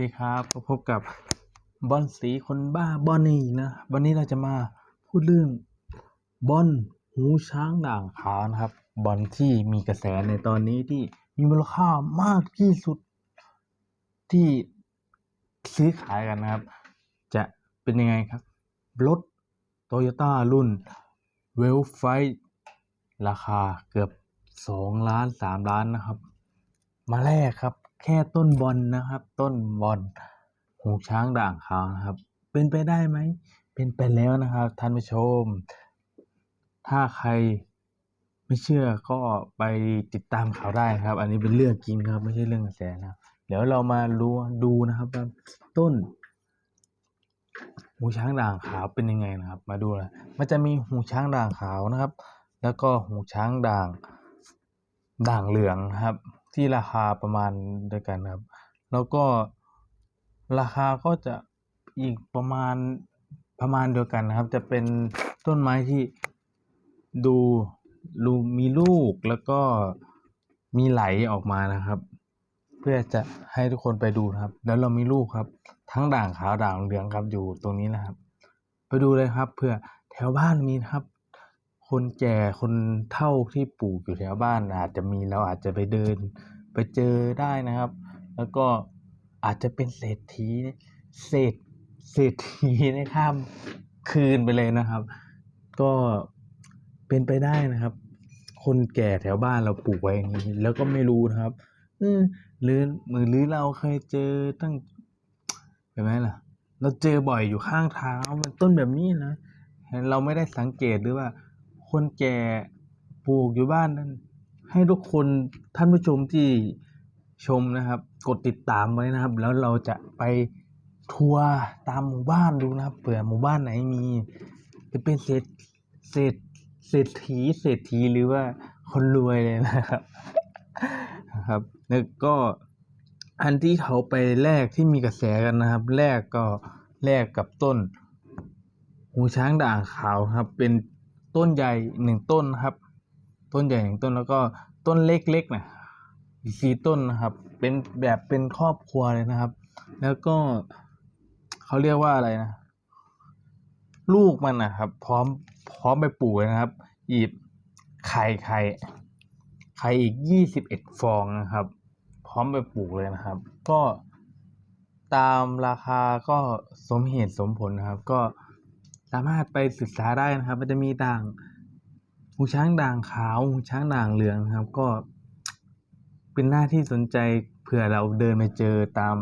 ดีครับก็พบกับบอลสีคนบ้าบอลนี่นะ วันนี้เราจะมาพูดเรื่องบอลหูช้างด่างขาวนะครับบอลที่มีกระแสในตอนนี้ที่มีมูลค่ามากที่สุดที่ซื้อขายกันนะครับ จะเป็นยังไงครับรถโตโยต้ารุ่นเวลไฟราคาเกือบสองล้านสามล้านนะครับ มาแรกครับ แค่ต้นบอลนะครับ ต้นบอลหูช้างด่างขาวนะครับ เป็นไปได้ไหม เป็นไปแล้วนะครับท่านผู้ชม ถ้าใครไม่เชื่อก็ไปติดตามข่าวได้ครับ อันนี้เป็นเรื่องจริงครับ ไม่ใช่เรื่องกระแสนะเดี๋ยวเรามารู้ดูนะครับว่าต้นหูช้างด่างขาวเป็นยังไงนะครับ มาดูนะมันจะมีหูช้างด่างขาวนะครับ แล้วก็หูช้างด่างด่างเหลืองครับ ที่ราคาประมาณเดียวกันครับ แล้วก็ราคาก็จะอีกประมาณประมาณเดียวกันนะครับ จะเป็นต้นไม้ที่ดูรูมีลูกแล้วก็มีไหลออกมานะครับ เพื่อจะให้ทุกคนไปดูนะครับ แล้วเรามีลูกครับ ทั้งด่างขาวด่างเหลืองครับอยู่ตรงนี้นะครับ ไปดูเลยครับเพื่อแถวบ้านมีนะครับ คนแก่คนเฒ่าที่ปลูกอยู่แถวบ้านอาจจะมีเราอาจจะไปเดินไปเจอได้นะครับ แล้วก็อาจจะเป็นเศรษฐีเศรษเศรษฐีในข้ามคืนไปเลยนะครับ ก็เป็นไปได้นะครับ คนแก่แถวบ้านเราปลูกไว้อย่างนี้ แล้วก็ไม่รู้นะครับเออหรือหรือหรือเราเคยเจอตั้งเห็นไหมล่ะ เราเจอบ่อยอยู่ข้างทางเอามันต้นแบบนี้นะเราไม่ได้สังเกตหรือว่า คนแก่ปลูกอยู่บ้านนั้น ให้ทุกคนท่านผู้ชมที่ชมนะครับ กดติดตามไว้นะครับ แล้วเราจะไปทัวร์ตามหมู่บ้านดูนะครับเผื่อหมู่บ้านไหนมีจะเป็นเศรษเศรษเศรษฐีเศรษฐีหรือว่าคนรวยเลยนะครับนะครับแล้วก็อันที่เขาไปแลกที่มีกระแสกันนะครับแลกก็แลกกับต้น หูช้างด่างขาวครับเป็น ต้นใหญ่หนึ่งต้นนะครับ ต้นใหญ่หนึ่งต้นแล้วก็ต้นเล็กๆนะอีกสี่ต้นนะครับ เป็นแบบเป็นครอบครัวเลยนะครับ แล้วก็เขาเรียกว่าอะไรนะ ลูกมันนะครับ พร้อมพร้อมไปปลูกเลยนะครับอีกไข่ไข่ไข่อีกยี่สิบเอ็ดฟองนะครับ พร้อมไปปลูกเลยนะครับ ก็ตามราคาก็สมเหตุสมผลนะครับ ก็ สามารถไปศึกษาได้นะครับ มันจะมีด่างหูช้างด่างขาวหูช้างด่างเหลืองนะครับ ก็เป็นหน้าที่สนใจเผื่อเราเดินไปเจอตาม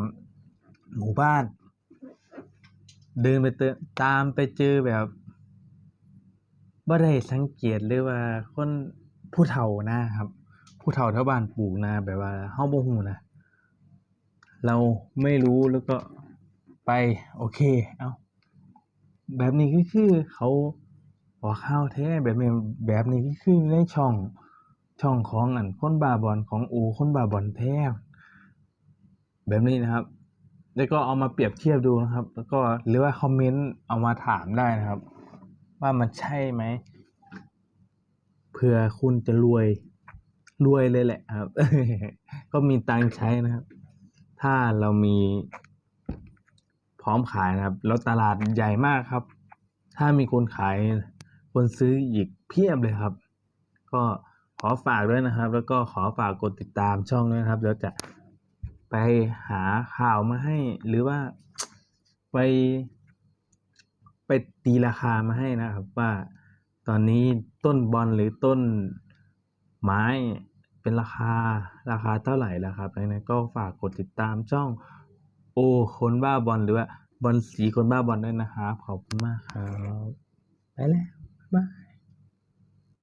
หมู่บ้าน เดินไปเจอตามไปเจอแบบบ่ได้สังเกตเลยว่าคนผู้เฒ่านะครับ ผู้เฒ่าแถวบ้านปลูกนะแบบว่าเฮาบ่ฮู้นะเราไม่รู้แล้วก็ไปโอเค เอา แบบนี้ก็คือเขาออกข่าวแท้แบบนี้แบบนี้ก็คือในช่องช่องของอันคนบ้าบอลของอูคนบ้าบอลแท้แบบนี้นะครับ แล้วก็เอามาเปรียบเทียบดูนะครับ แล้วก็หรือว่าคอมเมนต์เอามาถามได้นะครับ ว่ามันใช่ไหมเผื่อคุณจะรวยรวยเลยแหละครับ ก็มีตังใช้นะครับ ถ้าเรามี ร้อมขายนะครับ แล้วตลาดใหญ่มากครับ ถ้ามีคนขายคนซื้ออีกเพียบเลยครับ ก็ขอฝากด้วยนะครับ แล้วก็ขอฝากกดติดตามช่องด้วยนะครับเดี๋ยวจะไปหาข่าวมาให้ หรือว่าไป ไปตีราคามาให้นะครับ ว่าตอนนี้ต้นบอลหรือต้นไม้เป็นราคาราคาเท่าไหร่แล้วครับนั้นก็ฝากกดติดตามช่อง โอ้คนบ้าบอลหรือว่าบอลสีคนบ้าบอลด้วยนะครับขอบคุณมากครับ ไปแล้วบ๊ายบาย